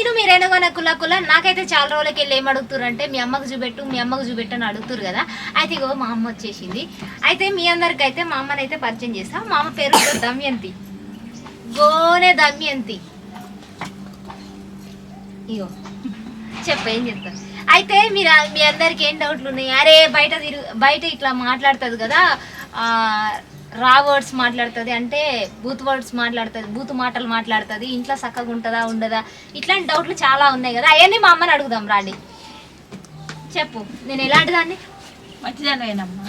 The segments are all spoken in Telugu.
మీరు మీరైనా కొన కుల కుల నాకైతే చాలా రోజులకి వెళ్ళి ఏం అడుగుతున్నారు అంటే మీ అమ్మకు చూపెట్టు మీ అమ్మకు చూపెట్టు అని అడుగుతారు కదా. అయితే ఇగో మా అమ్మ వచ్చేసింది. అయితే మీ అందరికి అయితే మా అమ్మని అయితే పరిచయం చేస్తాం. మా అమ్మ పేరు దమ్యంతి. గోనే దమ్యంతి. ఇగో చెప్ప ఏం చెప్తాను అయితే మీరు మీ అందరికి ఏం డౌట్లు ఉన్నాయి? అరే బయట తిరుగు బయట ఇట్లా మాట్లాడుతుంది కదా రా వర్డ్స్ మాట్లాడుతుంది అంటే బూత్ వర్డ్స్ మాట్లాడుతుంది బూత్ మాటలు మాట్లాడుతుంది ఇంట్లో చక్కగా ఉంటుందా ఉండదా ఇట్లాంటి డౌట్లు చాలా ఉన్నాయి కదా. అవన్నీ మా అమ్మని అడుగుదాం రాండి. చెప్పు నేను ఎలాంటి దాన్ని మంచిదానివేనమ్మా.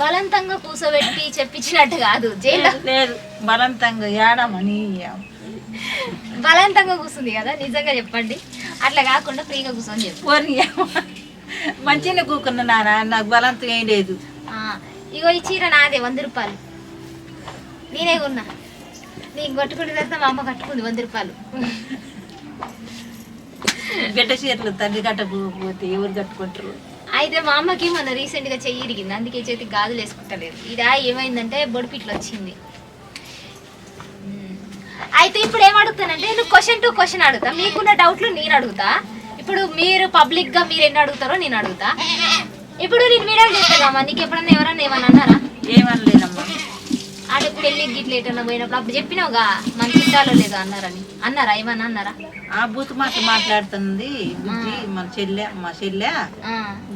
బలవంతంగా కూసోబెట్టి చెప్పించినట్టు కాదు జైల్లో. లేదు బలవంతంగా ఏడమని బలవంతంగా కూర్చుంది కదా నిజంగా చెప్పండి. అట్లా కాకుండా ఫ్రీగా కూర్చొని చెప్పు. మంచిగా కూకున్నా నాన్న నాకు బలంతం ఏం లేదు. ఇగో ఈ చీర నాదే వంద రూపాయలు. నేనే కొన్నా. నేను కట్టుకునే తర్వాత మా అమ్మ కట్టుకుంది వంద రూపాయలు. బిడ్డ చీరలు తల్లి కట్టకపోతే ఎవరు కట్టుకుంటారు? అయితే మా అమ్మకి మొన్న రీసెంట్గా చెయ్యి ఇరిగింది. అందుకే చేతికి గాజులు వేసుకుంటలేదు. ఇదా ఏమైందంటే బొడిపిట్లు వచ్చింది. అయితే ఇప్పుడు ఏం అడుగుతానంటే నువ్వు క్వశ్చన్ టు క్వశ్చన్ అడుగుతా. మీకున్న డౌట్లు నేను అడుగుతా. ఇప్పుడు మీరు పబ్లిక్గా మీరు ఎన్ని అడుగుతారో నేను అడుగుతా. ఇప్పుడు నేను వీడియో చేస్తానమ్మా నీకు ఎప్పుడన్నా ఎవరన్నా ఏమన్నా అన్నారా? ఏమనలేదమ్మా. ఆడ పెళ్ళి గిట్ల ఎటన్నా పోయినప్పుడు అప్పుడు చెప్పినావుగా మన చుట్టాలో లేదో అన్నారని. అన్నారా? ఏమన్నా అన్నారా? ఆ బూతు మాటలు మాట్లాడుతుంది బుజ్జి మన చెల్లె మా చెల్లె.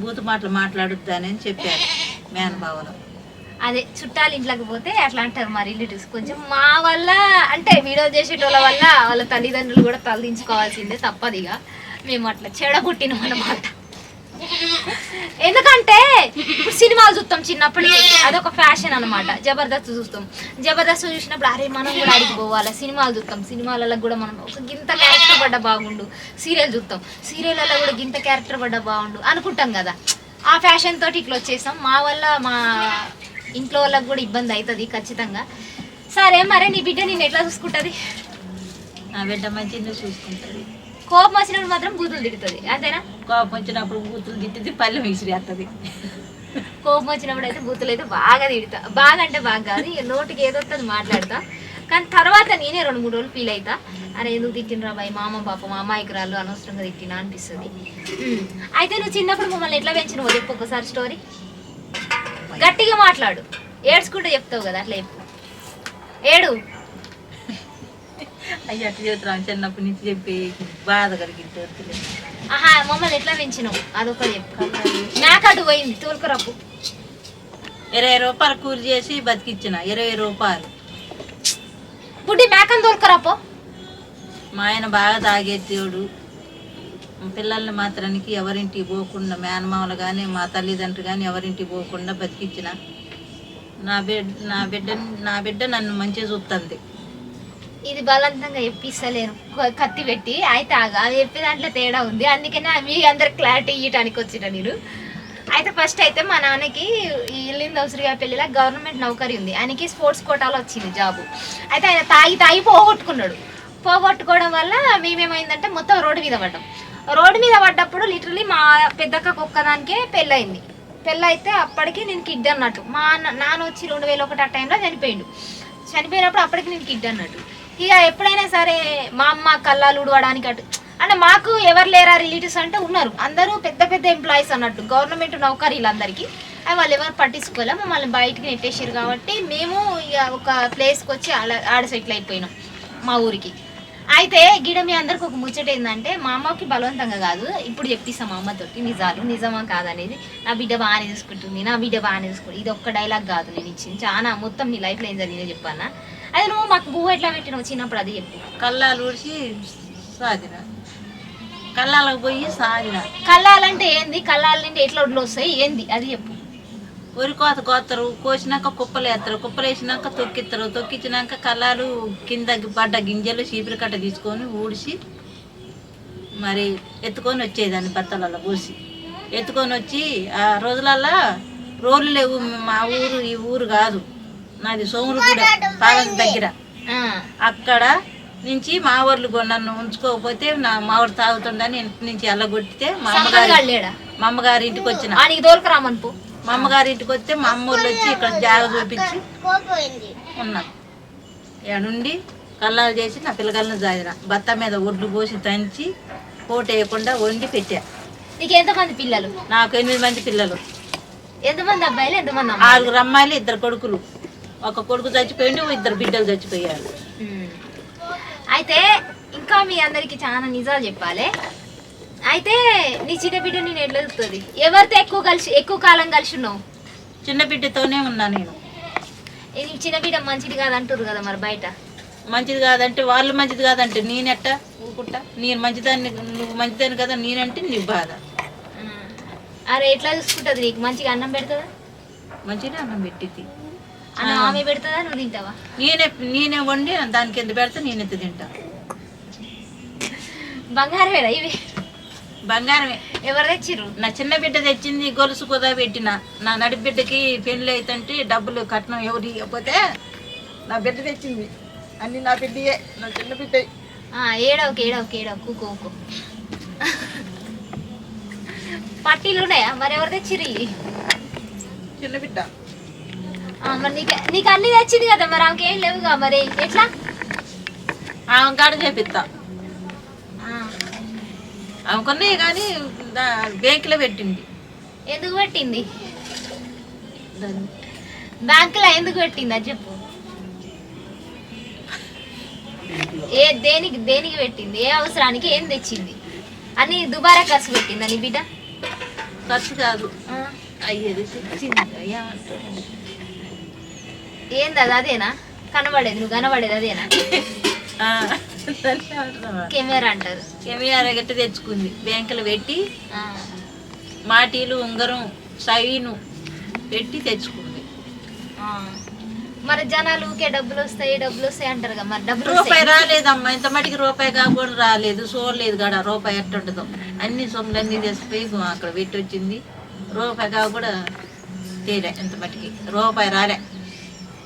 బూతు మాటలు మాట్లాడుద్దానని చెప్పారు మేనబావలు అదే చుట్టాలు ఇంట్లోకి పోతే అట్లా అంటారు మా రిలేటివ్స్. కొంచెం మా వల్ల అంటే వీడియో చేసేటోళ్ళ వల్ల వాళ్ళ తల్లిదండ్రులు కూడా తలదించుకోవాల్సిందే తప్పదు ఇక మేము అట్లా చెడగొట్టినాం అన్నమాట ఎందుకంటే ఇప్పుడు సినిమాలు చూస్తాం చిన్నప్పటి నుంచి. అదొక ఫ్యాషన్ అనమాట జబర్దస్త్ చూస్తాం. జబర్దస్త్ చూసినప్పుడు అరే మనం కూడా అడిగి పోవాలి? సినిమాలు చూస్తాం. సినిమాలలో కూడా మనం ఒక గింత క్యారెక్టర్ పడ్డ బాగుండు. సీరియల్ చూస్తాం. సీరియల్లో కూడా గింత క్యారెక్టర్ పడ్డ బాగుండు అనుకుంటాం కదా. ఆ ఫ్యాషన్ తోటి ఇట్లా వచ్చేసాం. మా వల్ల మా ఇంట్లో వాళ్ళకి కూడా ఇబ్బంది అవుతుంది ఖచ్చితంగా. సరే మరే నీ బిడ్డ నేను ఎట్లా చూసుకుంటుంది? నా బిడ్డ మంచిగా చూసుకుంటుంది. కోపం వచ్చినప్పుడు మాత్రం బూతులు దిగుతుంది అంతేనా? కోపం వచ్చినప్పుడు బూతులు తిట్టింది పల్లెం విసిరేస్తుంది కోపం వచ్చినప్పుడు అయితే బూతులు అయితే బాగా తిడతా. బాగా అంటే బాగా కాదు ఇక నోటికి ఏదో వస్తుంది మాట్లాడతా. కానీ తర్వాత నేనే రెండు మూడు రోజులు ఫీల్ అవుతా అరే ఎందుకు తిట్టినరా బాయ్? మా అమ్మ పాప మా అమ్మాయికురాలు అనవసరంగా తిట్టినా అనిపిస్తుంది. అయితే నువ్వు చిన్నప్పుడు మమ్మల్ని ఎట్లా పెంచినవో చెప్పు ఒకసారి స్టోరీ గట్టిగా మాట్లాడు. ఏడ్చుకుంటూ చెప్తావు కదా అట్లా చెప్పు. ఏడు. అయ్యి అట్లా చెబుతున్నాం చిన్నప్పటి నుంచి చెప్పి బాధ కలిగింది వద్దులేదు ఆహా మమ్మల్ని ఎట్లా పెంచినావు? అదొకటి చెప్పు. మేకటు పోయింది తూర్కరప్పు ఇరవై రూపాయలు కూలి చేసి బతికిచ్చిన ఇరవై రూపాయలు. బుడ్డి మేకను తోలుకరాపో మా ఆయన బాగా తాగేదేవుడు పిల్లల్ని మాత్రానికి ఎవరింటికి పోకుండా మేనమామలు కానీ మా తల్లిదండ్రులు కానీ ఎవరింటికి పోకుండా బతికిచ్చిన. నా బిడ్డ నా బిడ్డ నా బిడ్డ నన్ను మంచిగా చూస్తుంది ఇది బలవంతంగా చెప్పిస్తలేను కత్తి పెట్టి అయితే ఆగా అది చెప్పే దాంట్లో తేడా ఉంది. అందుకనే మీ అందరు క్లారిటీ ఇవ్వడానికి వచ్చిన నేను. అయితే ఫస్ట్ అయితే మా నాన్నకి ఈ ఇల్లింది అవసరిగా పెళ్ళిలా గవర్నమెంట్ నౌకరీ ఉంది. ఆయనకి స్పోర్ట్స్ కోటాలో వచ్చింది జాబు. అయితే ఆయన తాగి తాగి పోగొట్టుకున్నాడు. పోగొట్టుకోవడం వల్ల మేమేమైందంటే మొత్తం రోడ్డు మీద పడ్డాం. రోడ్డు మీద పడ్డప్పుడు లిటరలీ మా పెద్దక్క ఒక్కదానికే పెళ్ళయింది. పెళ్ళైతే అప్పటికి నేను కిడ్ అన్నట్టు. మా అన్న నాన్న వచ్చి రెండు వేల ఒకటి ఆ టైంలో చనిపోయిండు. చనిపోయినప్పుడు అప్పటికి నేను కిడ్ అన్నట్టు. ఇక ఎప్పుడైనా సరే మా అమ్మ కళ్ళాలు ఉడవడానికి అటు అంటే మాకు ఎవరు లేరా రిలేటివ్స్ అంటే ఉన్నారు. అందరూ పెద్ద పెద్ద ఎంప్లాయీస్ అన్నట్టు. గవర్నమెంట్ నౌకరీలు అందరికీ అవి వాళ్ళు ఎవరు పట్టించుకోలే. మమ్మల్ని బయటికి నెట్టేసారు కాబట్టి మేము ఇక ఒక ప్లేస్కి వచ్చి ఆడ ఆడ సెటిల్ అయిపోయినాం మా ఊరికి. అయితే గిడ మీ అందరికి ఒక ముచ్చట ఏంటంటే మా అమ్మకి బలవంతంగా కాదు. ఇప్పుడు చెప్పిస్తాం మా అమ్మతోటి నిజాలు. నిజమా కాదనేది. నా బిడ్డ బాగానే చూసుకుంటుంది. నా బిడ్డ బాగానే చూసుకుంటుంది. ఇది ఒక్క డైలాగ్ కాదు నేను ఇచ్చింది. చాలా మొత్తం నీ లైఫ్లో ఏం జరిగిందో చెప్పానా అది నువ్వు మాకు పువ్వు ఎట్లా పెట్టినావు చిన్నప్పుడు అది చెప్పు. కళ్ళాలు ఊడిచి సాగిన. కళ్ళాలకు పోయి సాగిన. కళ్ళాలంటే ఏంది? కళ్ళాల నుండి ఎట్లా ఒడ్లు వస్తాయి? ఏంది? అది చెప్పు. వరి కోత కోస్తారు కోసినాక కుప్పలు వేస్తారు కుప్పలు వేసినాక తొక్కిస్తారు తొక్కించినాక కళ్ళాలు కింద పడ్డ గింజలు చీపురు కట్ట తీసుకొని ఊడిసి మరి ఎత్తుకొని వచ్చేదాన్ని బత్తలలో పోసి. ఎత్తుకొని వచ్చి ఆ రోజులల్లా రోడ్లు లేవు మా ఊరు ఈ ఊరు కాదు. నాది సోములగూడ పాలన దగ్గర. అక్కడ నుంచి మా ఊర్లు నన్ను ఉంచుకోకపోతే నా మావాడు తాగుతుండని ఇంటి నుంచి ఎల్లగొట్టితే మా అమ్మగారి మా అమ్మగారి ఇంటికి వచ్చిన. మా అమ్మగారి ఇంటికి వస్తే మా అమ్మ ఊర్లో వచ్చి ఇక్కడ జాగ చూపించి ఉన్నాం. ఏడుండి కల్లాలు చేసి నా పిల్లగాలను జాదిన భర్త మీద ఒడ్లు పోసి తంచి పోటు వేయకుండా వండి పెట్టా. నీకు ఎంతమంది పిల్లలు? నాకు ఎనిమిది మంది పిల్లలు. ఎంతమంది అబ్బాయిలు ఎంతమంది ఆరుగురు అమ్మాయిలు ఇద్దరు కొడుకులు. ఒక కొడుకు చచ్చిపోయిండు ఇద్దరు బిడ్డలు చచ్చిపోయారు. అయితే ఇంకా మీ అందరికి చాలా నిజాలు చెప్పాలి. అయితే నీ చిన్న బిడ్డ నేను ఎట్లా చూస్తుంది ఎవరితో ఎక్కువ కలిసి ఎక్కువ కాలం కలిసి ఉన్నావు చిన్న బిడ్డతోనే ఉన్నా నేను. నీ చిన్న బిడ్డ మంచిది కాదు అంటారు కదా మరి బయట? మంచిది కాదంటే వాళ్ళు మంచిది కాదంటే నేనెట్ట ఊరుకుంటా? నేను మంచిదాన్ని నువ్వు మంచిదాన్ని కదా నేనంటే నీ బాధ. అరే ఎట్లా చూసుకుంటుంది నీకు? మంచిగా అన్నం పెడుతుందా? మంచిగా అన్నం పెట్టింది ఆమె పెడుతుందా నువ్వు తింటావా? నేనే నేనే వండి దానికి ఎంత పెడితే నేను ఎంత తింటా. బంగారమేనా ఇవి. బంగారమే. ఎవరు తెచ్చిర్రు? నా చిన్న బిడ్డ తెచ్చింది గొలుసు కుదా పెట్టిన. నా నడి బిడ్డకి పెళ్ళి అవుతుంటే డబ్బులు కట్నం ఎవరు ఇవ్వకపోతే నా బిడ్డ తెచ్చింది. అన్ని నా బిడ్డయే నా చిన్న బిడ్డ. ఆ, ఏడవకు ఏడవకు ఏడవకు కూకో కూకో పట్టీలు ఉన్నాయా? మరి ఎవరు తెచ్చిర్రు ఇవి? చిన్న బిడ్డ. మరి నీకు నీకు అన్ని తెచ్చింది కదా మరి ఆమెకి ఏం లేవుగా మరి. ఎట్లా? ఆమె కాడ చేపిస్తా. ఆమె కొన్నాయి కానీ బ్యాంకులో పెట్టింది. ఎందుకు పెట్టింది? బ్యాంకులో ఎందుకు పెట్టింది అది చెప్పు. ఏ దేనికి దేనికి పెట్టింది? ఏ అవసరానికి ఏం తెచ్చింది? అని దుబారా ఖర్చు పెట్టింది నీ బిడ్డ? ఖర్చు కాదు. అయ్యేది తెచ్చింది. ఏంది అది? అదేనా? కనబడేది నువ్వు కనబడేది అదేనా? కెమెరా అంటారు. కెమెరా గట్టి తెచ్చుకుంది. బ్యాంకులో పెట్టి మాటీలు ఉంగరం సైను పెట్టి తెచ్చుకుంది. మరి జనాలు ఊకే డబ్బులు వస్తాయి డబ్బులు వస్తాయి అంటారు కదా మరి డబ్బులు రూపాయి రాలేదమ్మా. ఇంత మటుకి రూపాయి కాకుండా రాలేదు చూడలేదు కాడ రూపాయి ఎట్టుంటుందో అన్ని సొమ్ములన్నీ తెచ్చిపోయి గు- అక్కడ పెట్టి వచ్చింది. రూపాయి కాక కూడా తేలే ఇంత మటుకి రూపాయి రాలే.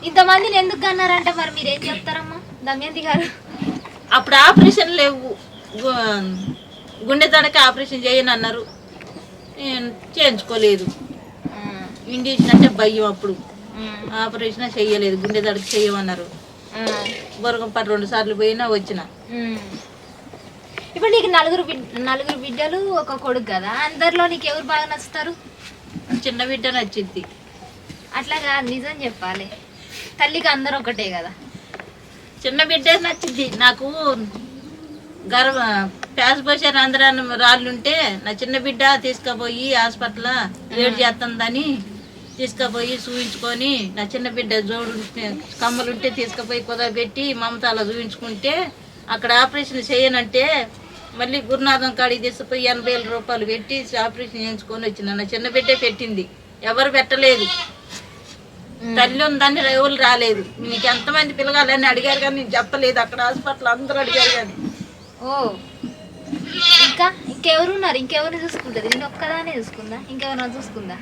ఇంతమందిని ఎందుకు కన్నారంటే మరి? మీరు ఏం చెప్తారమ్మా? దమయంతి గారు. అప్పుడు ఆపరేషన్ లేవు. గుండె తడక ఆపరేషన్ చేయను అన్నారు. నేను చేయించుకోలేదు. ఉమ్, ఇండిషన్ అంటే భయం అప్పుడు. ఆపరేషన్ చెయ్యలేదు గుండె తడక చెయ్యమన్నారు ఉమ్, బొరగంపాటు రెండు సార్లు పోయినా వచ్చిన. ఇప్పుడు నీకు నలుగురు నలుగురు బిడ్డలు ఒక కొడుకు కదా? అందరిలో నీకు ఎవరు బాగా నచ్చుతారు? చిన్న బిడ్డ నచ్చింది. అట్లా కాదు. నిజం చెప్పాలి. తల్లికి అందరూ ఒకటే కదా. చిన్న బిడ్డే నచ్చింది. నాకు గర్వ ప్యాస్ పోసారు అందరాన్ని రాళ్ళుంటే నా చిన్న బిడ్డ తీసుకుపోయి హాస్పిటల్ ఏడు చేస్తుందని తీసుకుపోయి చూపించుకొని నా చిన్న బిడ్డ జోడు కమ్మలుంటే తీసుకుపోయి కుదరబెట్టి మమతాలో చూపించుకుంటే అక్కడ ఆపరేషన్ చేయనంటే మళ్ళీ గురునాథం కాడికి తీసుకుపోయి ఎనభై వేల రూపాయలు పెట్టి ఆపరేషన్ చేయించుకొని వచ్చిన నా చిన్న బిడ్డే పెట్టింది. ఎవరు పెట్టలేదు. తల్లి ఉందని ఎవరు రాలేదు. నీకు ఎంతమంది పిల్లగాలని అడిగారు కానీ నేను చెప్పలేదు. అక్కడ హాస్పిటల్ అందరూ అడిగారు కానీ. ఓ. ఇంకా? ఇంకెవరు ఉన్నారు? ఇంకెవరు చూసుకుంటుంది నేను ఒక్కదానే చూసుకుందా? ఇంకెవరైనా చూసుకుందా?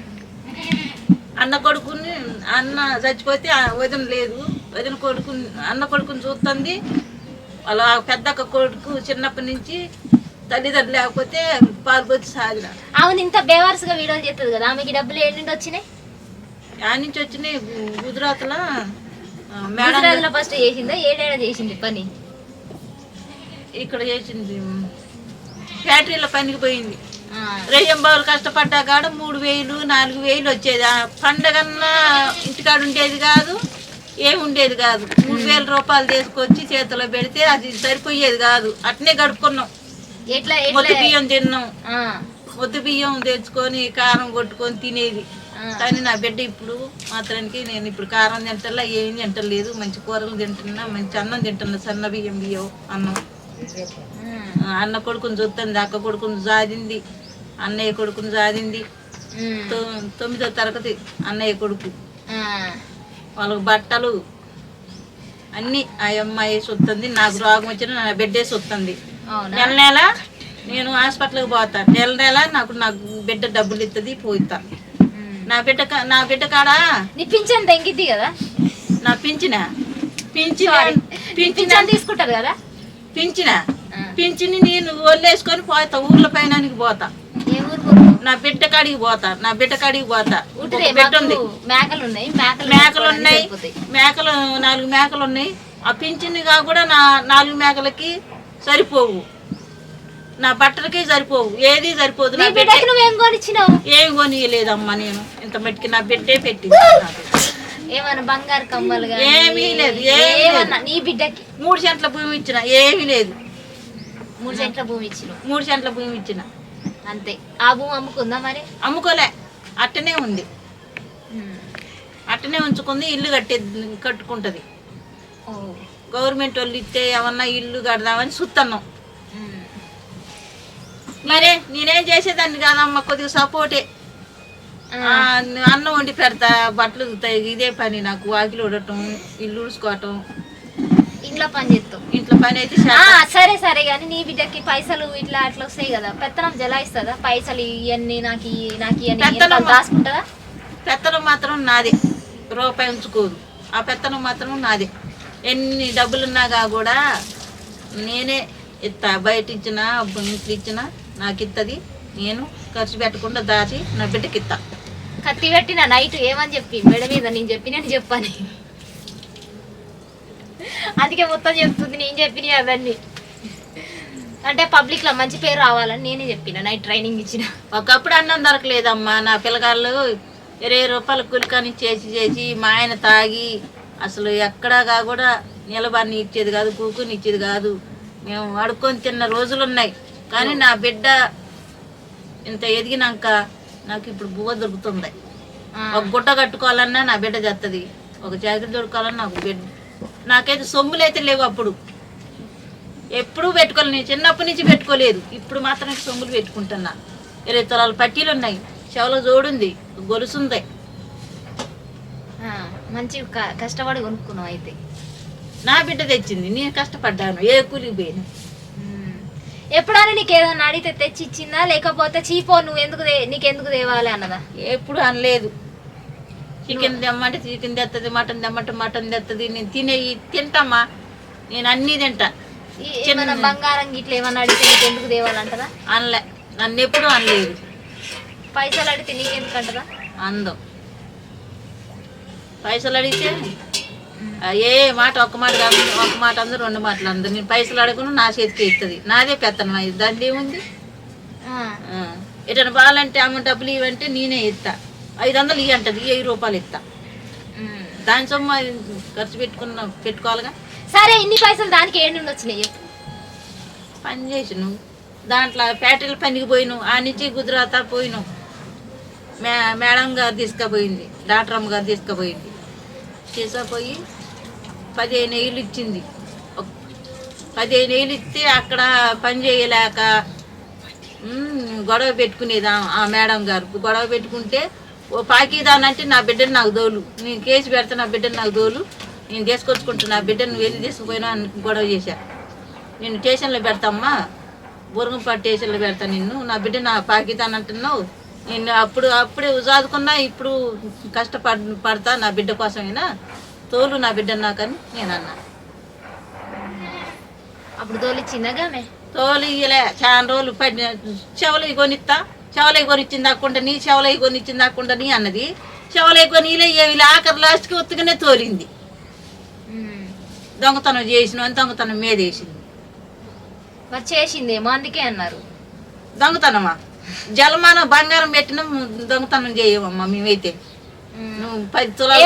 అన్న కొడుకుని అన్న చచ్చిపోతే వదిన లేదు. వదిన కొడుకు అన్న కొడుకుని చూస్తుంది. వాళ్ళ పెద్దక్క కొడుకు చిన్నప్పటి నుంచి తల్లిదండ్రులు లేకపోతే పాలు పొచ్చి సాగిన అవును ఇంత బేవర్స్గా వీడియోలు చేస్తుంది కదా. ఆమెకి డబ్బులు ఏడు నుండి వచ్చినాయి? ఆ నుంచి వచ్చినాయి గు- గుజరాత్లో. ఆ, మేడం గుజరాత్లో ఫస్ట్ చేసిందా? ఏడేడా చేసింది పని? ఇక్కడ చేసింది. ఫ్యాక్టరీలో పనికి పోయింది. ఆ, రేయం బావులు కష్టపడ్డా కాడ మూడు వేలు నాలుగు వేలు వచ్చేది. ఆ పండగన్నా ఇంటికాడ ఉండేది కాదు ఏమి ఉండేది కాదు. మూడు వేల రూపాయలు తీసుకొచ్చి చేతిలో పెడితే అది సరిపోయేది కాదు. అట్నే గడుపుకున్నాం. ఎట్లా బియ్యం తిన్నాం. మొద్దు బియ్యం తెచ్చుకొని కారం కొట్టుకొని తినేది. కానీ నా బిడ్డ ఇప్పుడు మాత్రానికి నేను ఇప్పుడు కారం తింటలా ఏం తింటలేదు. మంచి కూరలు తింటున్నా మంచి అన్నం తింటున్నా సన్న బియ్యం బియ్యం అన్నం. అన్న కొడుకుని చూస్తుంది అక్క కొడుకుని జాదింది అన్నయ్య కొడుకుని తొ- తొమ్మిదో తరగతి అన్నయ్య కొడుకు. వాళ్ళకు బట్టలు అన్నీ ఆ అమ్మాయి సుత్తుంది నాకు రోగం వచ్చిన నా బిడ్డే సుత్తుంది. నెల నెల నేను హాస్పిటల్కి పోతా. నెల నెల నాకు నాకు బిడ్డ డబ్బులు ఇస్తుంది ఉమ్. నా బిడ్డ నా బిడ్డ కాడ? నీ పింఛన్ తగ్గిద్ది కదా. నా పింఛన? పింఛన. పింఛన పింఛన్ తీసుకుంటారు కదా. పింఛన. పింఛని నేను వదిలేసుకొని పోతా ఊర్ల పైనానికి పోతా? నా బిడ్డ కాడికి పోతా నా బిడ్డ కాడికి పోతా. బిడ్డ ఉంది మాకు మేకలు ఉన్నాయి మేకలు ఉన్నాయి. మేకలు నాలుగు మేకలు ఉన్నాయి ఆ పింఛన్గా కూడా నా నాలుగు మేకలకి సరిపోవు. నా బట్టలకి సరిపోవు. ఏది సరిపోదు నీ నా బిడ్డ. బిడ్డకి నువ్వేం కొనిచ్చినావు? ఏం కొనియలేదమ్మా నేను. ఇంత మట్టికి నా బిడ్డే పెట్టింది. నాకు. ఏమన్నా బంగారు కమ్మలు గాని ఏమీ లేదు, ఏమీ ఏమన్నా నీ బిడ్డకి? మూడు సెంట్ల భూమి ఇచ్చిన ఏమీ లేదు. మూడు సెంట్ల భూమి ఇచ్చినావు మూడు సెంట్ల భూమి ఇచ్చిన. అంతే. ఆ భూమి అమ్ముకుందా మరి? అమ్ముకోలే. అట్టనే ఉంది. అట్టనే ఉంచుకుంది ఇల్లు కట్టే కట్టుకుంటది. ఓ. గవర్నమెంట్ వాళ్ళు ఇస్తే ఏమన్నా ఇల్లు కడదామని సుత్తన్నాం. మరే నేనేం చేసేదాన్ని కాదమ్మా కొద్దిగా సపోర్టే అన్నం వండి పెడతా బట్టలు ఉతుకుతాయి ఇదే పని నాకు వాకిలు ఉడటం ఇల్లు ఉడుచుకోవటం ఇంట్లో పని చేస్తావు. ఇంట్లో పని అయితే చేస్తా. సరే సరే కానీ నీ బిడ్డకి పైసలు ఇట్లా అట్లా వస్తాయి కదా పెత్తనం జలాయిస్తుందా? పైసలు ఇవన్నీ నాకు నాకు ఇవన్నీ పెత్తనం- రాసుకుంటుందా పెత్తనం మాత్రం నాదే. రూపాయి ఉంచుకోదు. ఆ పెత్తనం మాత్రం నాదే. ఎన్ని డబ్బులున్నాగా కూడా నేనే ఇస్తా బయట ఇచ్చినా ఇంట్లో ఇచ్చినా నాకు ఇస్తుంది నేను ఖర్చు పెట్టకుండా దాచి నా బిడ్డకి ఇస్తా కత్తి పెట్టిన నైట్ ఏమని చెప్పి? మెడ మీద నేను చెప్పినని చెప్పని. అందుకే మొత్తం చెప్తుంది నేను చెప్పిన అవన్నీ. అంటే పబ్లిక్లో మంచి పేరు రావాలని నేనే చెప్పిన నైట్ ట్రైనింగ్ ఇచ్చిన. ఒకప్పుడు అన్నం దొరకలేదమ్మా. నా పిల్లగాళ్ళు ఇరవై రూపాయల కూలికాని చేసి చేసి మా ఆయన తాగి అసలు ఎక్కడాగా కూడా నిలబడిని ఇచ్చేది కాదు కూకుని ఇచ్చేది కాదు. మేము అడుక్కొని తిన్న రోజులు ఉన్నాయి కానీ నా బిడ్డ ఇంత ఎదిగినాక నాకు ఇప్పుడు బువ్వ దొరుకుతుంది. ఒక గుట్ట కట్టుకోవాలన్నా నా బిడ్డ చేస్తుంది ఒక జాకెట్ దొరకాలన్నా నాకు బిడ్డ. నాకైతే సొమ్ములు అయితే లేవు అప్పుడు. ఎప్పుడూ పెట్టుకోలేదు నేను చిన్నప్పటి నుంచి పెట్టుకోలేదు. ఇప్పుడు మాత్రం సొమ్ములు పెట్టుకుంటున్నా. ఇరవై తులాల పట్టీలు ఉన్నాయి. చెవులో జోడుంది. గొలుసుంది. మంచి కష్టపడి కొనుక్కున్నావు అయితే. నా బిడ్డ తెచ్చింది. నేను కష్టపడ్డాను. ఏ కూలికి పోయినా. ఎప్పుడైనా నీకు ఏదైనా అడిగితే తెచ్చి ఇచ్చిందా లేకపోతే చీపో నువ్వు ఎందుకు నీకెందుకు తేవాలి అన్నదా? ఎప్పుడు అనలేదు. చికెన్ తెమ్మంటే చికెన్ తెస్తుంది మటన్ తెమ్మంటే మటన్ తెస్తుంది నేను తినే తింటామా? నేను అన్నీ తింటా. ఈ- ఏమైనా బంగారం గిట్ల ఏమన్నా అడిగితే నీకు ఎందుకు తేవాలంటదా అనలే. నన్ను ఎప్పుడు అనలేదు. పైసలు అడిగితే నీకెందుకు అంటదా? అందం. పైసలు అడిగితే ఏ మాట ఒక్క మాట కాదు ఒక మాట అందరు రెండు మాటలు అందరు. నేను పైసలు అడగను నా చేతికి ఇస్తుంది. నాదే పెత్తనం. అది దాన్ని ఏముంది? ఆ, ఆ, ఎటైనా బాగాలంటే అమ్మ డబ్బులు ఇవ్వంటే నేనే ఇస్తా. ఐదు వందలు ఇవి అంటది వెయ్యి రూపాయలు ఇస్తా. దాని సొమ్ము ఖర్చు పెట్టుకున్న పెట్టుకోవాలిగా? సరే ఇన్ని పైసలు దానికి ఏంటి నుండి వచ్చినాయి పని చేసి నువ్వు దాంట్లో ఫ్యాక్టరీల పనికి పోయినావు. ఆ నుంచి గుజరాత్ పోయినావు. మే మేడం గారు తీసుకుపోయింది డాక్టర్ అమ్మ గారు తీసుకుపోయింది. తీసుకుపోయి పదిహేను ఏళ్ళు ఇచ్చింది. పదిహేను ఏళ్ళు ఇస్తే అక్కడ పని చేయలేక గొడవ పెట్టుకునేదా ఆ- మేడం గారు. గొడవ పెట్టుకుంటే ఓ పాకిదానంటే నా బిడ్డను నాకు దోలు నేను కేసు పెడతా నా బిడ్డను నాకు దోలు నేను తీసుకొచ్చుకుంటా నా బిడ్డను వెళ్ళి తీసుకుపోయినా అని గొడవ చేశా. నేను స్టేషన్లో పెడతామ్మా. బురగంపాటు స్టేషన్లో పెడతా నిన్ను. నా బిడ్డ నా పాకిదాన్ అంటున్నావు. నేను అప్పుడు అప్పుడే చదువుకున్నా ఇప్పుడు కష్టపడ పడతా నా బిడ్డ కోసమైనా? తోలు నా బిడ్డ నాకని నేను అన్నా అప్పుడు తోలిచ్చిందా గామె తోలు ఇయ్యలే. చాలా రోజులు పడి చెవలవి కొనిస్తా చెవలవి కొనిచ్చింది దాక్కుండా నీ చెవలవి కొనిచ్చింది దాక్కుండా నీ అన్నది. చెవలవి కొని ఏమి ఆఖరి లాస్ట్కి ఒత్తుగానే తోలింది. దొంగతనం చేసిన దొంగతనం మీద వేసింది. మరి చేసిందేమో అందుకే అన్నారు. దొంగతనమా? జలమాన బంగారం పెట్టిన దొంగతనం చేయమమ్మా మేమైతే. పది తులాల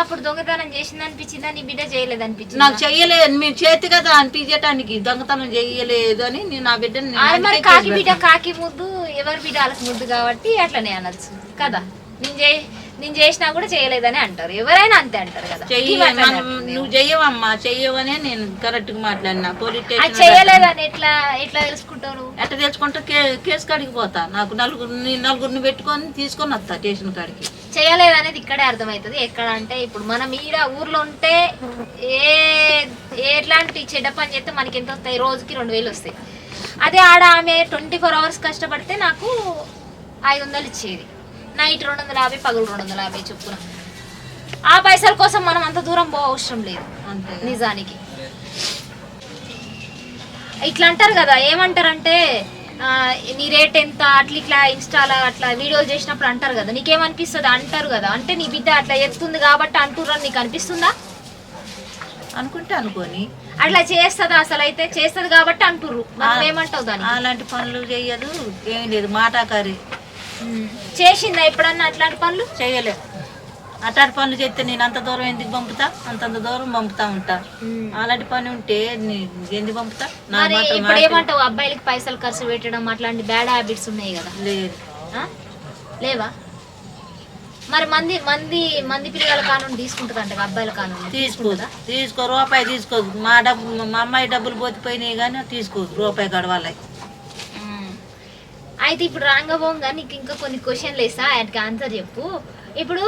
అప్పుడు దొంగతనం చేసింది అనిపించిందా? నీ బిడ్డ చేయలేదు అనిపించింది? నాకు చెయ్యలేదు మేము చేతి కదా అనిపించటానికి దొంగతనం చెయ్యలేదు అని నేను నా బిడ్డని కాకి బిడ్డ కాకి ముద్దు ఎవరి బిడ్డ వాళ్ళకి ముద్దు కాబట్టి అట్లనే అనొచ్చు. కదా? నేను నేను చేసినా కూడా చేయలేదని అంటారు. ఎవరైనా అంతే అంటారు కదా. నువ్వు చెయ్యవమ్మా చెయ్యవనే నేను కరెక్ట్గా మాట్లాడినా. పోలీస్ స్టేషన్ చేయలేదని ఎట్లా ఎట్లా? ఎట్ట తెచ్చుకుంటే కే కేసు కాడికి పోతా. నాకు నలుగురిని నలుగురిని పెట్టుకొని తీసుకొని వస్తా స్టేషన్ కాడికి. చేయలేదనేది ఇక్కడే అర్థమవుతుంది. ఎక్కడ అంటే ఇప్పుడు మనం ఈడ ఊర్లో ఉంటే ఏ ఎట్లాంటి చెడ్డ పని చేస్తే మనకి ఎంత వస్తాయి? రోజుకి రెండు వేలు వస్తాయి. అదే ఆడ ఆమె ట్వంటీ ఫోర్ అవర్స్ కష్టపడితే నాకు ఐదు వందలు ఇచ్చేది. నైట్ రెండు వందల యాభై పగలు రెండు వందల యాభై చొప్పున ఆ పైసల కోసం మనం అంత దూరం పో అవసరం లేదు. అంతే. నిజానికి. ఇట్లా అంటారు కదా ఏమంటారంటే నీ రేట్ ఎంత అట్లా ఇట్లా ఇన్స్టాలో అట్లా వీడియోలు చేసినప్పుడు అంటారు కదా నీకేమనిపిస్తుంది? అంటారు కదా. అంటే నీ బిడ్డ అట్లా ఎత్తుంది కాబట్టి అంటుర్రని నీకు అనిపిస్తుందా అనుకుంటే అనుకోని. అట్లా చేస్తుందా అసలు అయితే చేస్తుంది కాబట్టి అంటుర్రు. ఏమంటావు దాన్ని అలాంటి పనులు చెయ్యదు ఏం లేదు. మాటాకారి. చేసిందా ఎప్పుడన్నా అట్లాంటి పనులు? చేయలే అట్లాంటి పనులు చేస్తే నేను అంత దూరం ఎందుకు పంపుతా? అంతంత దూరం పంపుతా ఉంటా. అలాంటి పని ఉంటే ఎందుకు పంపుతా? మరి ఇప్పుడు ఏమంటావు? అబ్బాయిలకి పైసలు ఖర్చు పెట్టడం అట్లాంటి బ్యాడ్ హ్యాబిట్స్ ఉన్నాయి కదా. లేదు? లేవా? మరి మంది మంది మంది పిల్లల కానూని తీసుకుంటుందంట అబ్బాయిల కానూని తీసుకోదు. తీసుకో రూపాయి తీసుకోదు. మా డబ్బు మా అమ్మాయి డబ్బులు పోతిపోయినాయి కానీ తీసుకోదు. రూపాయి గడవాలి. అయితే ఇప్పుడు రాంగబోంగా నీకు ఇంకా కొన్ని క్వశ్చన్లు వేసా వాటికి ఆన్సర్ చెప్పు. ఇప్పుడు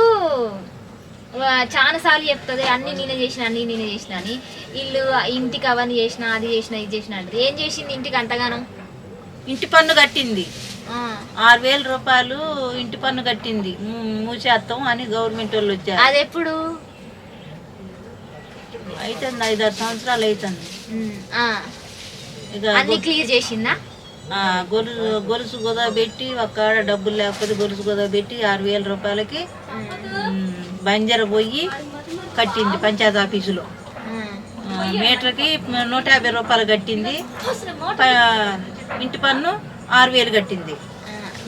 చాలా సార్లు చెప్తుంది అన్ని నేనే చేసిన అన్ని నేనే చేసిన అని. ఇల్లు ఇంటికి అవన్నీ చేసిన అది చేసిన ఇది చేసిన అంటే ఏం చేసింది ఇంటికి అంతగానం? ఇంటి పన్ను కట్టింది. ఆరు వేల రూపాయలు ఇంటి పన్ను కట్టింది. మూసేస్తాం అని గవర్నమెంట్ వాళ్ళు వచ్చారు. అది ఎప్పుడు అవుతుంది ఐదారు సంవత్సరాలు అవుతుంది ఇక అన్ని క్లియర్ చేసిందా? గొలుసు గొలుసు గొద పెట్టి ఒక్క డబ్బులు లేకపోతే గొలుసు గొద పెట్టి ఆరు వేల రూపాయలకి బంజర పోయి కట్టింది పంచాయతీ ఆఫీసులో. మీటర్కి నూట యాభై రూపాయలు కట్టింది. ఇంటి పన్ను ఆరు వేలు కట్టింది.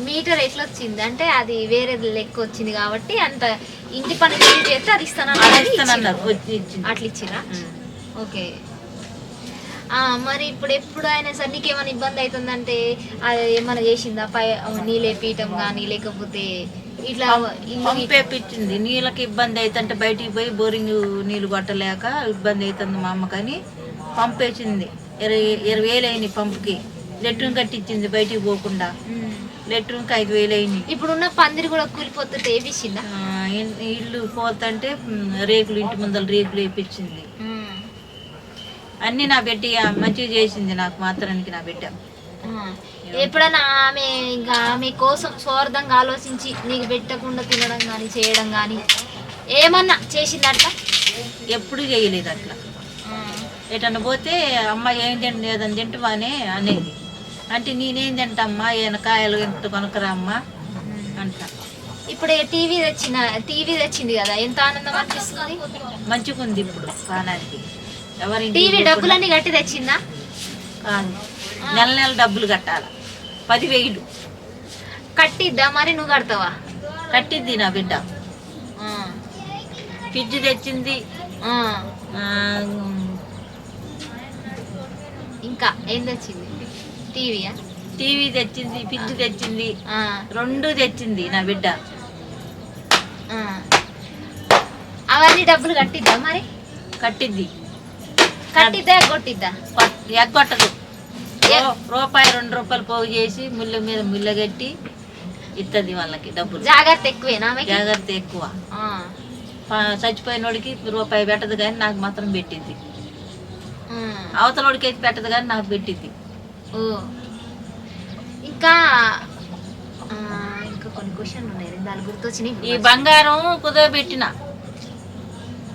మీటర్ ఎట్లా వచ్చింది అంటే అది వేరే లెక్క వచ్చింది కాబట్టి అంత ఇంటి పని క్లియర్ చేస్తే అది ఇస్తానన్నారు అట్లా ఇచ్చిరా ఉమ్. ఓకే. మరి ఇప్పుడు ఎప్పుడు అయినా సరే నీకు ఏమైనా ఇబ్బంది అవుతుందంటే అది ఏమైనా చేసిందా? పై నీళ్ళే పీయటం కానీ లేకపోతే ఇట్లా పంపేపించింది నీళ్ళకి ఇబ్బంది అవుతుంటే బయటికి పోయి బోరింగ్ నీళ్ళు కొట్టలేక ఇబ్బంది అవుతుంది మా అమ్మకని పంపేసింది. ఇరవై ఇరవై వేలు అయినాయి పంపుకి. లెట్రిన్ కట్టించింది బయటికి పోకుండా. ఉమ్. లెట్రిన్కి ఐదు వేలు అయినాయి. ఇప్పుడున్న పందిరి కూడా కూలిపోతుంటే వేపించిందా ఇల్లు పోతుంటే రేకులు ఇంటి ముందర రేకులు వేపించింది. అన్నీ నా బిడ్డ మంచిగా చేసింది నాకు మాత్రానికి నా బిడ్డ. ఎప్పుడైనా ఆమె ఇంకా ఆమె కోసం స్వార్థంగా ఆలోచించి నీకు పెట్టకుండా తినడం కానీ చేయడం కానీ ఏమన్నా చేసిందట? ఎప్పుడు చేయలేదు అట్లా. ఎటన్నా పోతే అమ్మ ఏం తిండి ఏదని తింటువానే అనేది. అంటే నేనేం తింటమ్మా? ఏమైనా కాయలు ఎంత కొనకరా అమ్మా? అంట. ఇప్పుడు టీవీ తెచ్చిన టీవీ తెచ్చింది కదా ఎంత ఆనందం అనిపిస్తుంది? మంచిగా ఉంది ఇప్పుడు ఎవరి టీవీ డబ్బులన్నీ కట్టి తెచ్చిందా? కాదు. నెల నెల డబ్బులు కట్టాలి? పదివేలు కట్టిద్దా మరి నువ్వు కడతావా? కట్టిద్ది నా బిడ్డ. ఫ్రిడ్జ్ తెచ్చింది. ఇంకా ఏం తెచ్చింది? టీవీయా? టీవీ తెచ్చింది ఫ్రిడ్జ్ తెచ్చింది. రెండు తెచ్చింది నా బిడ్డ. అవన్నీ డబ్బులు కట్టిద్దా మరి? కట్టిద్ది. కట్టిద్దా ఎగ్గొట్టదు. రూపాయి రెండు రూపాయలు పోగు చేసి ముళ్ళ మీద ముళ్ళగట్టి ఇస్తుంది వాళ్ళకి డబ్బులు. జాగ్రత్త ఎక్కువేనా? జాగ్రత్త ఎక్కువ. చచ్చిపోయినోడికి రూపాయి పెట్టదు కానీ నాకు మాత్రం పెట్టింది. అవతలోడికి అయితే పెట్టదు కానీ నాకు పెట్టింది ఓ. ఇంకా ఇంకా కొన్ని క్వశ్చన్లు ఉన్నాయి దాని గుర్తొచ్చినాయి. ఈ బంగారం కుదవబెట్టిన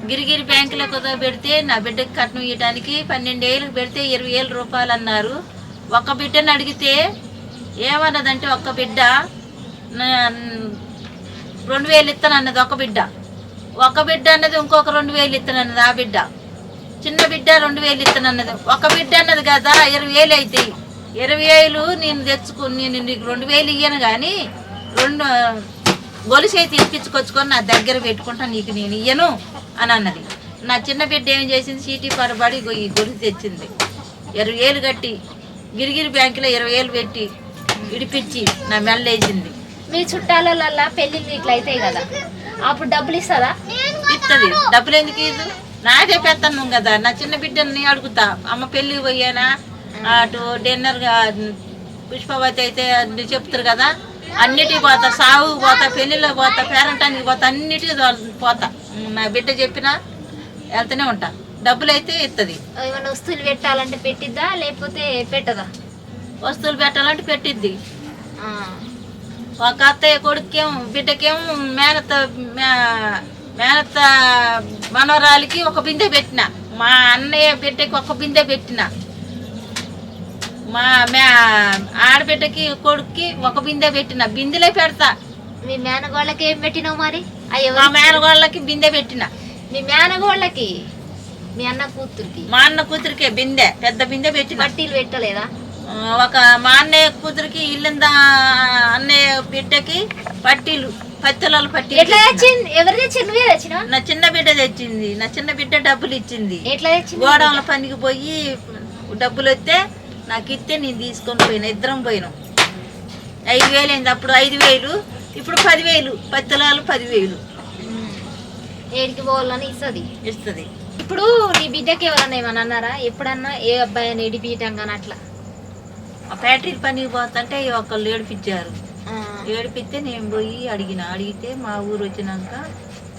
గిరిగిరి బ్యాంకులో కుదవబెడితే నా బిడ్డకి కట్నం ఇవ్వడానికి పన్నెండేళ్ళకి పెడితే ఇరవై ఏళ్ళ రూపాయలు అన్నారు. ఒక్క బిడ్డని అడిగితే ఏమన్నదంటే ఒక్క బిడ్డ? నా- రెండు వేలు ఇస్తాను అన్నది ఒక బిడ్డ. ఒక బిడ్డ అన్నది ఇంకొక రెండు వేలు ఇస్తాను అన్నది ఆ బిడ్డ. చిన్న బిడ్డ రెండు వేలు ఇస్తాను అన్నది ఒక బిడ్డ అన్నది కదా ఇరవై వేలు అవుతాయి ఇరవై వేలు నేను తెచ్చుకుని నేను నీకు రెండు వేలు ఇయ్యను కానీ రెండు గొలుసు అయితే ఇప్పించుకొచ్చుకొని నా దగ్గర పెట్టుకుంటా నీకు నేను ఇయ్యను. అని అన్నది. నా చిన్న బిడ్డ ఏం చేసింది? సీటీ పరబడి ఈ గొలుసు తెచ్చింది. ఇరవై వేలు కట్టి గిరిగిరి బ్యాంకులో ఇరవై వేలు పెట్టి విడిపించి నా మెల్ల వేసింది. మీ చుట్టాలల్ల పెళ్ళిళ్ళు ఇట్లా అవుతాయి కదా. అప్పుడు డబ్బులు ఇస్తుందా ఇస్తుంది డబ్బులు ఎందుకు ఇది నాదే పెత్తన్నాం కదా. నా చిన్న బిడ్డని అడుగుతా. అమ్మ పెళ్ళికి పోయానా? అటు డిన్నర్ పుష్పవతి అయితే అది చెప్తారు కదా. అన్నిటికి పోతా. సాగు పోతా పెళ్ళిలో పోతా పేరంటానికి పోతా అన్నిటికీ పోతా. నా బిడ్డ చెప్పినా వెళ్తూనే ఉంటా. డబ్బులు అయితే ఇస్తుంది ఏమైనా వస్తువులు పెట్టాలంటే పెట్టిద్దా? లేకపోతే పెట్టదా? వస్తువులు పెట్టాలంటే పెట్టిద్ది. ఒక అత్తయ్య కొడుకేం బిడ్డకేం మేనత్త మే- మేనత్త మనవరాలికి ఒక బిందె పెట్టిన. మా అన్నయ్య బిడ్డకి ఒక బిందె పెట్టిన. మా మే ఆడబిడ్డకి కొడుక్కి ఒక బిందె పెట్టిన. బిందెలే పెడతా. మీ మేనగోళ్ళకి ఏం పెట్టినావు మరి? మా మేనగోళ్ళకి బిందె పెట్టిన. మీ మేనగోళ్ళకి? మీ అన్న కూతురికి? మా అన్న కూతురికే బిందె పెద్ద బిందె పెట్టిన. పట్టీలు పెట్టలేదా? ఒక మా అన్నయ్య కూతురికి ఇల్లింద అన్నయ్య బిడ్డకి పట్టీలు పత్తులాలు పట్టీలు ఎట్లా. తెచ్చింది? ఎవరు తెచ్చింది? నువ్వే తెచ్చినా? నా చిన్న బిడ్డ తెచ్చింది. నా చిన్న బిడ్డ డబ్బులు ఇచ్చింది ఎట్లా తెచ్చింది? గోడౌన్ల పనికి పోయి డబ్బులు వస్తే నాకు ఇస్తే నేను తీసుకొని పోయినా. ఇద్దరం పోయినాం. ఐదు వేలు అయింది. అప్పుడు ఐదు వేలు ఇప్పుడు పదివేలు పత్తులాలు పదివేలు. ఏడికి పోవాలని ఇస్తుంది? ఇస్తుంది. ఇప్పుడు నీ బిడ్డకి ఎవరన్నా ఏమన్నా అన్నారా? ఎప్పుడన్నా ఏ అబ్బాయి అని ఎడిపియటం కానీ అట్లా? ఆ ఫ్యాక్టరీ పనికి పోతుంటే ఒకళ్ళు ఏడిపించారు ఏడిపిస్తే నేను పోయి అడిగిన. అడిగితే మా ఊరు వచ్చినాక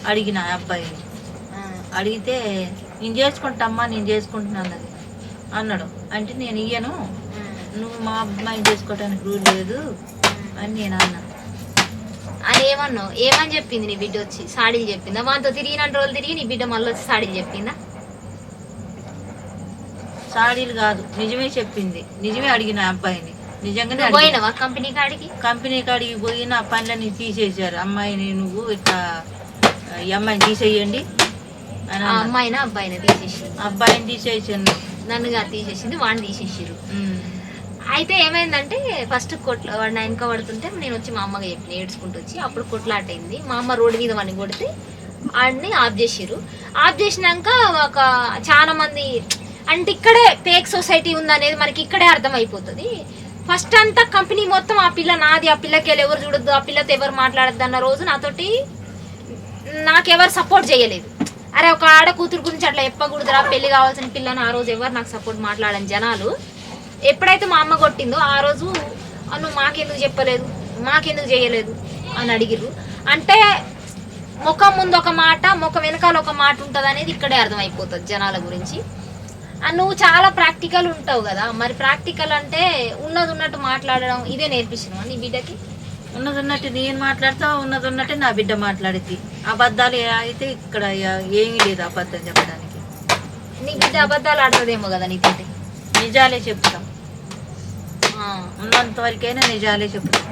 అడిగిన ఆ, అడిగితే నేను చేసుకుంటామ్మా నేను చేసుకుంటున్నాను అన్నది అన్నాడు. అంటే నేను ఇయ్యను. నువ్వు మా అమ్మాయిని చేసుకోవడానికి రూల్ లేదు అని నేను అన్నా. అని ఏమన్నావు ఏమని చెప్పింది నీ బిడ్డ వచ్చి? సాడీలు చెప్పిందా? వాంతో తిరిగిన రోజులు తిరిగి నీ బిడ్డ మళ్ళీ వచ్చి సాడీలు చెప్పిందా? సాడీలు కాదు నిజమే చెప్పింది. నిజమే అడిగిన అబ్బాయిని. నిజంగానే. పోయినావా కంపెనీ కాడికి? కంపెనీ కాడికి పోయి నా పనులని తీసేశారు. అమ్మాయిని నువ్వు ఇట్లా ఈ అమ్మాయిని తీసేయండి. అమ్మాయినా అబ్బాయినా తీసేసింది? అబ్బాయిని తీసేసాను నన్నుగా తీసేసింది వాడిని తీసేసిరు. అయితే ఏమైందంటే ఫస్ట్ కొట్ల వాడిని వెనక పడుతుంటే నేను వచ్చి మా అమ్మగా చెప్పిన ఏడ్చుకుంటూ వచ్చి. అప్పుడు కొట్లాటైంది. మా అమ్మ రోడ్డు మీద వాడిని కొడితే వాడిని ఆఫ్ చేసిర్రు. ఆఫ్ చేసినాక ఒక చాలా మంది అంటే ఇక్కడే పేక్ సొసైటీ ఉందనేది మనకి ఇక్కడే అర్థమైపోతుంది. ఫస్ట్ అంతా కంపెనీ మొత్తం ఆ పిల్ల నాది ఆ పిల్లకి వెళ్ళి ఎవరు చూడొద్దు ఆ పిల్లతో ఎవరు మాట్లాడద్దు అన్న రోజు నాతోటి నాకెవరు సపోర్ట్ చేయలేదు. అరే ఒక ఆడ కూతురు గురించి అట్లా చెప్పకూడదురా పెళ్ళి కావాల్సిన పిల్లని ఆ రోజు ఎవరు నాకు సపోర్ట్ మాట్లాడని జనాలు ఎప్పుడైతే మా అమ్మ కొట్టిందో ఆ రోజు "ఆ, నువ్వు మాకెందుకు చెప్పలేదు? మాకెందుకు చేయలేదు? అని అడిగిర్రు. అంటే ముఖం ముందు ఒక మాట ముఖం వెనకాల ఒక మాట ఉంటుంది అనేది ఇక్కడే అర్థమైపోతుంది జనాల గురించి. నువ్వు చాలా ప్రాక్టికల్ ఉంటావు కదా. మరి ప్రాక్టికల్ అంటే ఉన్నది ఉన్నట్టు మాట్లాడడం ఇదే నేర్పించినావా నీ బిడ్డకి? ఉన్నది ఉన్నట్టు నేను మాట్లాడతా ఉన్నది ఉన్నట్టు నా బిడ్డ మాట్లాడిద్ది. అబద్ధాలు అయితే ఇక్కడ ఏమీ లేదు అబద్ధం చెప్పడానికి. నీ బిడ్డ అబద్ధాలు ఆడుతుందేమో కదా నీతోటి నిజాలే చెప్తాం. ఉన్నంత వరకైనా నిజాలే చెప్తాం.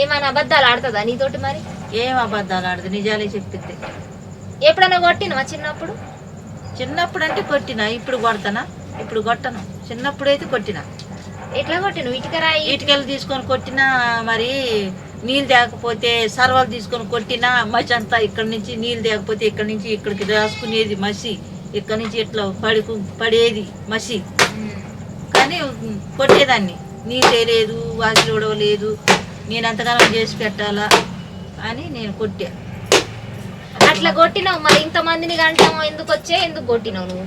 ఏమైనా అబద్ధాలు ఆడుతుందా నీతోటి మరి? ఏం అబద్ధాలు ఆడదు నిజాలే చెప్పిద్ది ఎప్పుడైనా కొట్టినవా చిన్నప్పుడు? చిన్నప్పుడు అంటే కొట్టినా ఇప్పుడు కొడతానా? ఇప్పుడు కొట్టను. చిన్నప్పుడైతే కొట్టినా. ఎట్లా కొట్టినవు? ఇటుక రాయి? ఇటుకలు తీసుకొని కొట్టినా మరి నీళ్ళు తేకపోతే సర్వాలు తీసుకొని కొట్టినా మసి అంతా ఇక్కడ నుంచి నీళ్ళు తేకపోతే ఇక్కడ నుంచి ఇక్కడికి రాసుకునేది మసి. ఇక్కడ నుంచి ఇట్లా పడి పడేది మసి. కానీ కొట్టేదాన్ని. నీళ్ళు తేలేదు వాకిలి ఉడవలేదు నేను ఎంతగానో చేసి పెట్టాలా అని నేను కొట్టా. అట్లా కొట్టినావు మరి ఇంత మందిని గంటామో ఎందుకు వచ్చే? ఎందుకు కొట్టినావు నువ్వు?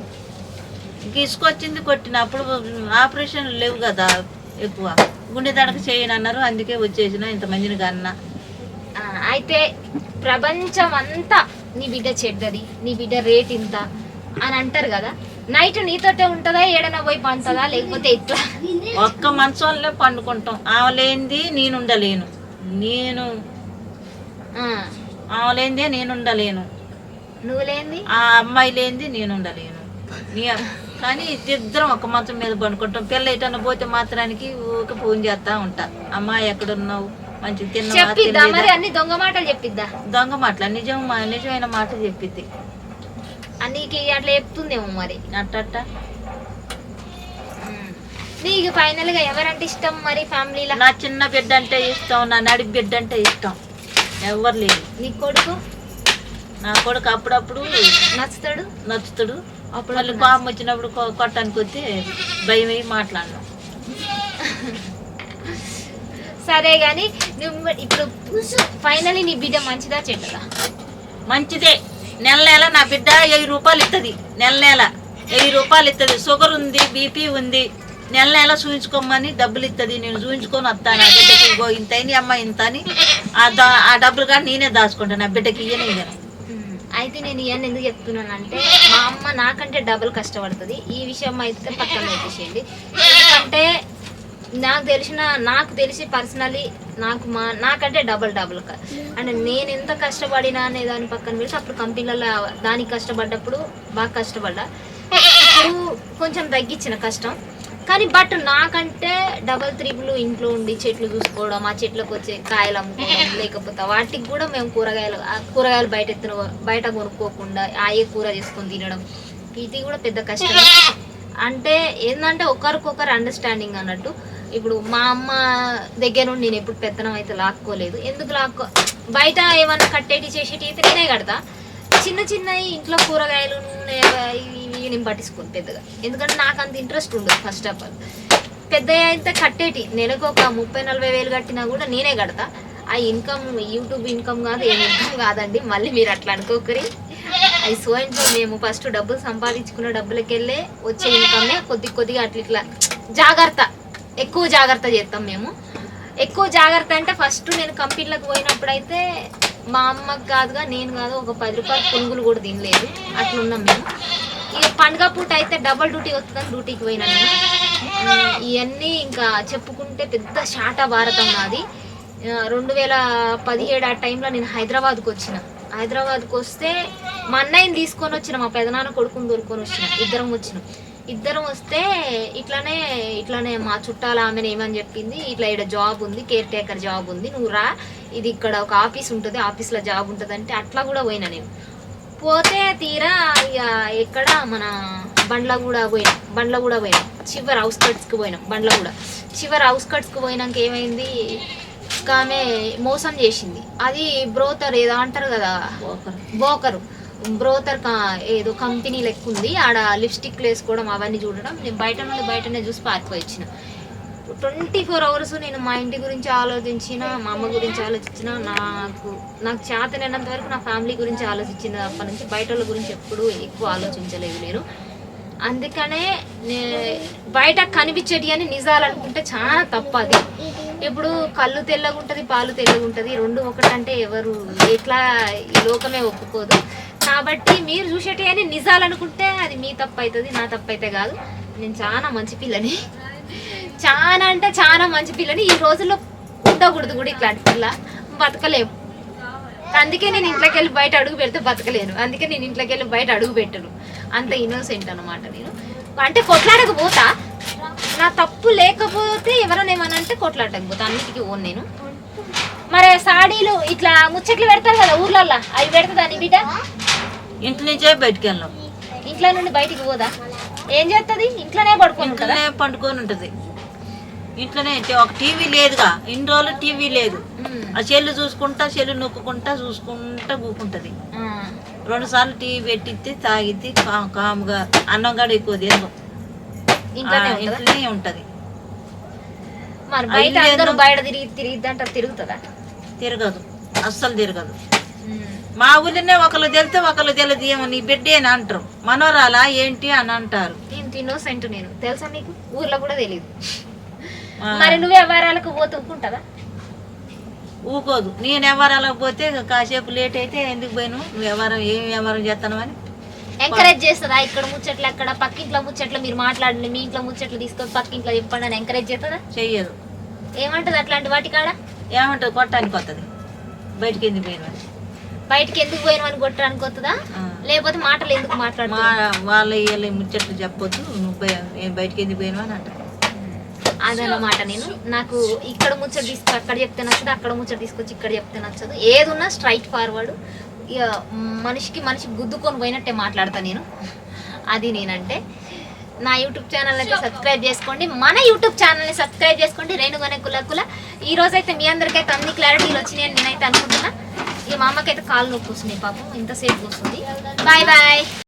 తీసుకొచ్చింది కొట్టినప్పుడు ఆపరేషన్ లేవు కదా ఎక్కువ. గుండె దడక చేయను అన్నారు అందుకే వచ్చేసిన ఇంతమందిని కన్నా. అయితే ప్రపంచం అంతా నీ బిడ్డ చెడ్డది నీ బిడ్డ రేట్ ఇంత. అని అంటారు కదా. నైట్ నీతోటే ఉంటుందా? ఏడైనా పోయి పంటదా లేకపోతే ఎట్లా? ఒక్క మంచంలో పండుకుంటాం. ఆమె లేనిది నేను ఉండలేను నేను ఆ, ఆమె లేనిదే నేను ఉండలేను నువ్వు లేంది ఆ అమ్మాయి లేనిది నేను ఉండలేను కానీ ఇద్దరం ఒక మంచం మీద పండుకుంటాం. పిల్ల ఎటన్నా పోతే మాత్రానికి ఊక ఫోన్ చేస్తా ఉంటా. అమ్మాయి ఎక్కడున్నావు? తినలేదా? అన్ని దొంగ మాటలు చెప్పిద్దా? దొంగ మాటల. నిజం నిజమైన మాట చెప్పిద్ది. అన్నికి అట్లా చెప్తుందేమో మరి. ఉమ్. నీకు ఫైనల్గా ఎవరంటే ఇష్టం మరి ఫ్యామిలీలో? నా చిన్న బిడ్డ అంటే ఇష్టం నా నడి బిడ్డ అంటే ఇష్టం. ఎవరు లేరు. నీ కొడుకు? నా కొడుకు అప్పుడప్పుడు నచ్చుతాడు? నచ్చుతాడు. అప్పుడు మళ్ళీ కోపం వచ్చినప్పుడు కొట్టడానికి వస్తే భయం అయ్యి మాట్లాడను. సరే గాని నువ్వు ఇప్పుడు ఫైనల్లీ నీ బిడ్డ మంచిదా చెడ్డదా? మంచిదే. నెల నెల నా బిడ్డ వెయ్యి రూపాయలు ఇస్తుంది నెల నెల వెయ్యి రూపాయలు ఇస్తుంది షుగర్ ఉంది బీపీ ఉంది. నెల నెల చూయించుకోమని డబ్బులు ఇస్తుంది నేను చూయించుకొని వస్తాను ఆ బిడ్డకి. ఇగో ఇంత అయినాయి అమ్మ ఇంత అని ఆ దా ఆ డబ్బులు కానీ నేనే దాచుకుంటాను నా బిడ్డకి ఇయ్యనే ఇయ్యను. అయితే నేను ఇవన్నీ ఎందుకు చెప్తున్నానంటే మా అమ్మ నాకంటే డబుల్ కష్టపడుతుంది. ఈ విషయం అయితే పక్కన పెట్టేసేయండి. ఎందుకంటే నాకు తెలిసిన నాకు తెలిసి పర్సనలీ నాకు మా నాకంటే డబుల్ డబుల్ అంటే నేను ఎంత కష్టపడినా అనే దాని పక్కన పెడితే అప్పుడు కంపెనీలలో దానికి కష్టపడ్డప్పుడు బాగా కష్టపడ్డా. ఇప్పుడు కొంచెం తగ్గించిన కష్టం. కానీ బట్ నాకంటే డబల్ త్రిబుల్ ఇంట్లో ఉండి చెట్లు చూసుకోవడం ఆ చెట్లకు వచ్చే కాయలు అమ్ముకోవడం లేకపోతే వాటికి కూడా మేము కూరగాయలు కూరగాయలు బయట ఎత్తున బయట కొనుక్కోకుండా ఆయే కూర చేసుకొని తినడం. ఇది కూడా పెద్ద కష్టం అంటే ఏంటంటే ఒకరికొకరు అండర్స్టాండింగ్ అన్నట్టు. ఇప్పుడు మా అమ్మ దగ్గర నుండి నేను ఎప్పుడు పెత్తనం అయితే లాక్కోలేదు. ఎందుకు లాక్కో? బయట ఏమన్నా కట్టేటి చేసేటి అయితే నేనే కడతా. చిన్న చిన్నవి ఇంట్లో కూరగాయలు నూనె ఇవి నేను పట్టించుకోను పెద్దగా. ఎందుకంటే నాకు అంత ఇంట్రెస్ట్ ఉండదు ఫస్ట్ ఆఫ్ ఆల్. పెద్ద అయితే కట్టేటి నెలకు ఒక ముప్పై నలభై వేలు కట్టినా కూడా నేనే కడతా. ఆ ఇన్కమ్ యూట్యూబ్ ఇన్కమ్ కాదు ఏం ఇన్కమ్ కాదండి. మళ్ళీ మీరు అట్లా అనుకోకరి. అది సో ఇంట్లో మేము ఫస్ట్ డబ్బులు సంపాదించుకున్న డబ్బులకెళ్ళే వచ్చే ఇన్కమ్నే కొద్ది కొద్దిగా అట్లా ఇట్లా జాగ్రత్త. ఎక్కువ జాగ్రత్త చేస్తాం మేము. ఎక్కువ జాగ్రత్త అంటే ఫస్ట్ నేను కంపెనీలకు పోయినప్పుడు అయితే మా అమ్మకి కాదుగా నేను కాదు ఒక పది రూపాయలు పునుగులు కూడా తినలేదు. అట్లున్నాం మేము. ఇక పండుగ పూట అయితే డబల్ డ్యూటీ వస్తుందని డ్యూటీకి పోయినా నేను. ఇవన్నీ ఇంకా చెప్పుకుంటే పెద్ద షాట భారతం నాది. రెండు వేల పదిహేడు ఆ టైంలో నేను హైదరాబాద్కి వచ్చిన. హైదరాబాద్కి వస్తే మా అన్నయ్యని తీసుకొని వచ్చిన మా పెదనాన్న కొడుకుని దొరుకొని వచ్చిన. ఇద్దరం వచ్చినాం. ఇద్దరం వస్తే ఇట్లానే ఇట్లానే మా చుట్టాల ఆమెను ఏమని చెప్పింది? ఇట్లా ఇక్కడ జాబ్ ఉంది కేర్ టేకర్ జాబ్ ఉంది నువ్వు రా. ఇది ఇక్కడ ఒక ఆఫీస్ ఉంటుంది ఆఫీస్లో జాబ్ ఉంటుంది అంటే అట్లా కూడా పోయినా నేను. పోతే తీరా ఇక ఎక్కడ మన బండ్ల కూడా పోయినాం బండ్ల కూడా పోయినాం. చివరి అవుట్స్కట్స్కి పోయినాం బండ్ల కూడా. చివరి అవుట్స్కట్స్కి పోయినాక ఏమైంది? ఆమె మోసం చేసింది. అది బ్రోతర్ ఏదో అంటారు కదా. బోకరు. బ్రోతర్ కా- ఏదో కంపెనీ లెక్క ఉంది ఆడ లిప్స్టిక్ వేసుకోవడం అవన్నీ చూడడం. నేను బయట నుండి బయటనే చూసి పారిపోయి వచ్చిన ట్వంటీ ఫోర్ అవర్స్ నేను మా ఇంటి గురించి ఆలోచించిన మా అమ్మ గురించి ఆలోచించిన నాకు నాకు చేతనైనంత వరకు నా ఫ్యామిలీ గురించి ఆలోచించిన తప్ప నుంచి బయట వాళ్ళ గురించి ఎప్పుడూ ఎక్కువ ఆలోచించలేదు నేను. అందుకనే నే- బయట కనిపించేటి అని నిజాలు అనుకుంటే చాలా తప్పు అది. ఇప్పుడు కళ్ళు తెల్లగుంటది పాలు తెల్లగుంటది రెండు ఒకటంటే ఎవరు ఎట్లా ఈ లోకమే ఒప్పుకోదు. కాబట్టి మీరు చూసేటి అని నిజాలు అనుకుంటే అది మీ తప్పు అవుతుంది నా తప్పు అయితే కాదు. నేను చాలా మంచి పిల్లని. చాలా అంటే చాలా మంచి పిల్లని. ఈ రోజుల్లో ఉండకూడదు కూడా ఇట్లాంటి పిల్ల. బతకలేము అందుకే నేను ఇంట్లోకి వెళ్ళి బయట అడుగు పెడితే బతకలేను. అందుకే నేను ఇంట్లోకి వెళ్ళి బయట అడుగు పెట్టను. అంత ఇన్నోసెంట్ అనమాట నేను. అంటే కొట్లాడకపోతా. నా తప్పు లేకపోతే ఎవరైనా ఏమన్నా అంటే కొట్లాడక పోతా అన్నిటికీ ఓన్ నేను. మరి సాడీలు ఇట్లా ముచ్చట్లు పెడతారు కదా ఊర్లల్లో? అవి పెడతా నీ బిడ్డ? ఇంటి నుంచే బయటికి వెళ్ళాం. ఇంట్లో నుండి బయటికి పోదా? ఏం చేస్తుంది ఇంట్లోనే పడుకొని ఉంటుందా? ఇంట్లోనే పండుకొని ఉంటుంది. ఇంట్లోనే ఒక టీవీ లేదుగా. ఇన్ని రోజులు టీవీ లేదు. ఆ చెల్లు చూసుకుంటా చెల్లు నొక్కుంటా చూసుకుంటా కూకుంటది. రెండు సార్లు టీవీ పెట్టిద్ది తాగిద్ది కాముగా అన్నం కూడా ఎక్కువ తినదు ఇంట్లోనే ఉంటుందా? మరి బయట అందరూ బయట తిరిగి తిరిగిద్ది అంటారు తిరుగుతుందా? తిరగదు. అస్సలు తిరగదు. మా ఊళ్ళోనే ఒకళ్ళు తెలితే ఒకళ్ళు తెలియదు. ఏమో నీ బిడ్డే అని అంటారు. మనోరాలా ఏంటి అని అంటారు. నేను ఇన్నోసెంట్ నేను. తెలుసా నీకు? ఊర్లో కూడా తెలియదు మరి నువ్వు వ్యవహారాలకు పోతూ ఊరుకుంటావా? ఊకోదు. నేను ఎవరాలకు పోతే కాసేపు లేట్ అయితే ఎందుకు పోయిను నువ్వు ఎవరు ఏం వ్యవహారం చేస్తాను అని ఎంకరేజ్ చేస్తుందా ఇక్కడ ముచ్చట్లు అక్కడ పక్కింట్లో ముచ్చట్లు మీరు మాట్లాడండి మీ ఇంట్లో ముచ్చట్లు తీసుకొని పక్కింట్లో చెప్పండి అని ఎంకరేజ్ చేస్తుందా చెయ్యదు ఏమంటది అట్లాంటి వాటి కాడ? ఏమంటుంది? కొట్టడానికి వస్తుంది బయటికి ఎందుకు పోయిన బయటికి ఎందుకు పోయిన అని కొట్టడానికి వస్తుందా లేకపోతే మాటలు ఎందుకు మా మాట్లాడుతా వాళ్ళ వీళ్ళ ముచ్చట్లు చెప్పొద్దు నువ్వు బయటికి ఎందుకు పోయినావు అని అంటారు. అదనమాట నేను. నాకు ఇక్కడ ముచ్చట తీసుకు అక్కడ చెప్తే నచ్చదు అక్కడ ముచ్చట తీసుకొచ్చి ఇక్కడ చెప్తే నచ్చదు. ఏది ఉన్నా స్ట్రైట్ ఫార్వర్డ్ ఇక మనిషికి మనిషి గుద్దుకొని పోయినట్టే మాట్లాడతా నేను. అది నేనంటే. నా యూట్యూబ్ ఛానల్ అయితే సబ్స్క్రైబ్ చేసుకోండి. మన యూట్యూబ్ ఛానల్ని సబ్స్క్రైబ్ చేసుకోండి. రేణుగనే కులకుల ఈ రోజు అయితే మీ అందరికైతే అన్ని క్లారిటీలు వచ్చినాయని నేనైతే అనుకుంటున్నా. ఇక మా అమ్మకైతే కాలు నొప్పి వస్తుంది పాపం. ఇంతసేపు వస్తుంది. Bye bye.